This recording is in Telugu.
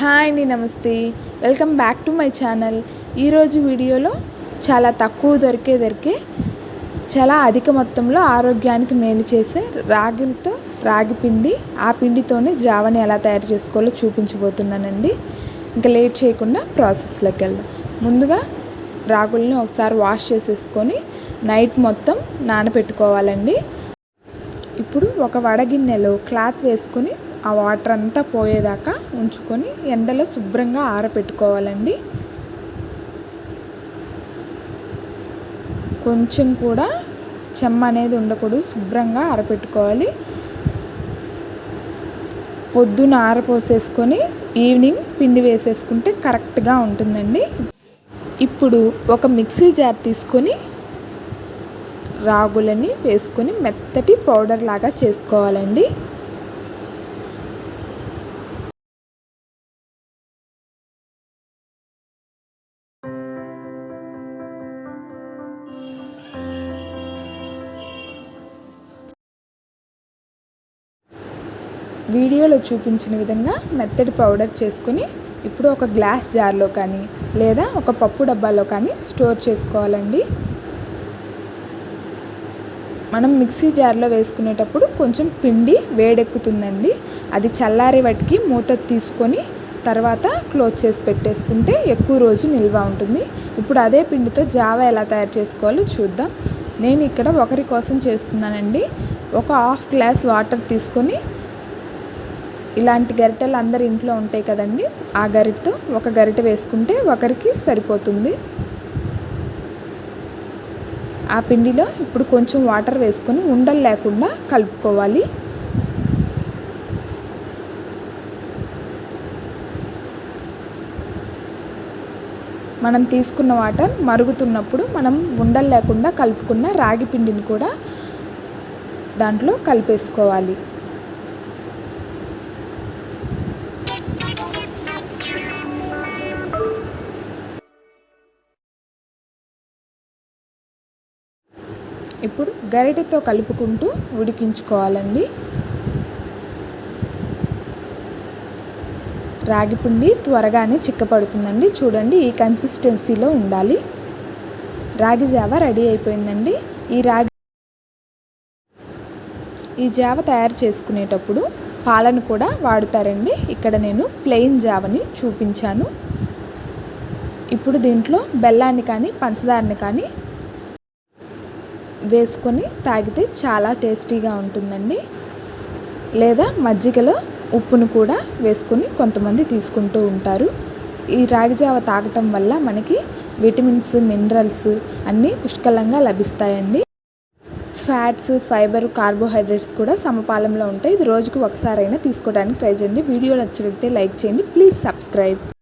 హాయ్ అండి నమస్తే. Welcome back to my channel. ఈరోజు వీడియోలో చాలా తక్కువ దొరికే దొరికే చాలా అధిక మొత్తంలో ఆరోగ్యానికి మేలు చేసే రాగిలతో రాగి పిండి ఆ పిండితోనే జావని ఎలా తయారు చేసుకోవాలో చూపించబోతున్నానండి. ఇంకా లేట్ చేయకుండా ప్రాసెస్లోకి వెళ్దాం. ముందుగా రాగుల్ని ఒకసారి వాష్ చేసేసుకొని నైట్ మొత్తం నానబెట్టుకోవాలండి. ఇప్పుడు ఒక వడగిన్నెలో క్లాత్ వేసుకొని ఆ వాటర్ అంతా పోయేదాకా ఉంచుకొని ఎండలో శుభ్రంగా ఆరబెట్టుకోవాలండి కొంచెం కూడా చెమ్మ అనేది ఉండకూడదు శుభ్రంగా ఆరబెట్టుకోవాలి పొద్దున ఆరపోసేసుకొని ఈవినింగ్ పిండి వేసేసుకుంటే కరెక్ట్గా ఉంటుందండి. ఇప్పుడు ఒక మిక్సీ జార్ తీసుకొని రాగులని వేసుకొని మెత్తటి పౌడర్ లాగా చేసుకోవాలండి. వీడియోలో చూపించిన విధంగా మెత్తడి పౌడర్ చేసుకొని ఇప్పుడు ఒక గ్లాస్ జార్లో కానీ లేదా ఒక పప్పు డబ్బాలో కానీ స్టోర్ చేసుకోవాలండి. మనం మిక్సీ జార్లో వేసుకునేటప్పుడు కొంచెం పిండి వేడెక్కుతుందండి. అది చల్లారే వాటికి మూత తీసుకొని తర్వాత క్లోజ్ చేసి పెట్టేసుకుంటే ఎక్కువ రోజు నిల్వ ఉంటుంది. ఇప్పుడు అదే పిండితో జావా ఎలా తయారు చేసుకోవాలో చూద్దాం. నేను ఇక్కడ ఒకరి కోసం చేస్తున్నానండి. ఒక హాఫ్ గ్లాస్ వాటర్ తీసుకొని ఇలాంటి గరిటెలు అందరి ఇంట్లో ఉంటాయి కదండి. ఆ గరిటతో ఒక గరిటె వేసుకుంటే ఒకరికి సరిపోతుంది. ఆ పిండిలో ఇప్పుడు కొంచెం వాటర్ వేసుకొని ఉండలు లేకుండా కలుపుకోవాలి. మనం తీసుకున్న వాటర్ మరుగుతున్నప్పుడు మనం ఉండలు లేకుండా కలుపుకున్న రాగి పిండిని కూడా దాంట్లో కలిపేసుకోవాలి. ఇప్పుడు గరిటెతో కలుపుకుంటూ ఉడికించుకోవాలండి. రాగిపిండి త్వరగానే చిక్కపడుతుందండి. చూడండి ఈ కన్సిస్టెన్సీలో ఉండాలి. రాగి జావ రెడీ అయిపోయిందండి. ఈ రాగి ఈ జావ తయారు చేసుకునేటప్పుడు పాలను కూడా వాడుతారండి. ఇక్కడ నేను ప్లెయిన్ జావని చూపించాను. ఇప్పుడు దీంట్లో బెల్లాన్ని కానీ పంచదారని కానీ వేసుకొని తాగితే చాలా టేస్టీగా ఉంటుందండి. లేదా మజ్జిగలో ఉప్పును కూడా వేసుకొని కొంతమంది తీసుకుంటూ ఉంటారు. ఈ రాగిజావ తాగటం వల్ల మనకి విటమిన్స్ మినరల్స్ అన్నీ పుష్కలంగా లభిస్తాయండి. ఫ్యాట్స్ ఫైబర్ కార్బోహైడ్రేట్స్ కూడా సమపాలంలో ఉంటాయి. ఇది రోజుకు ఒకసారైనా తీసుకోవడానికి ట్రై చేయండి. వీడియో నచ్చినట్లయితే లైక్ చేయండి. Please subscribe.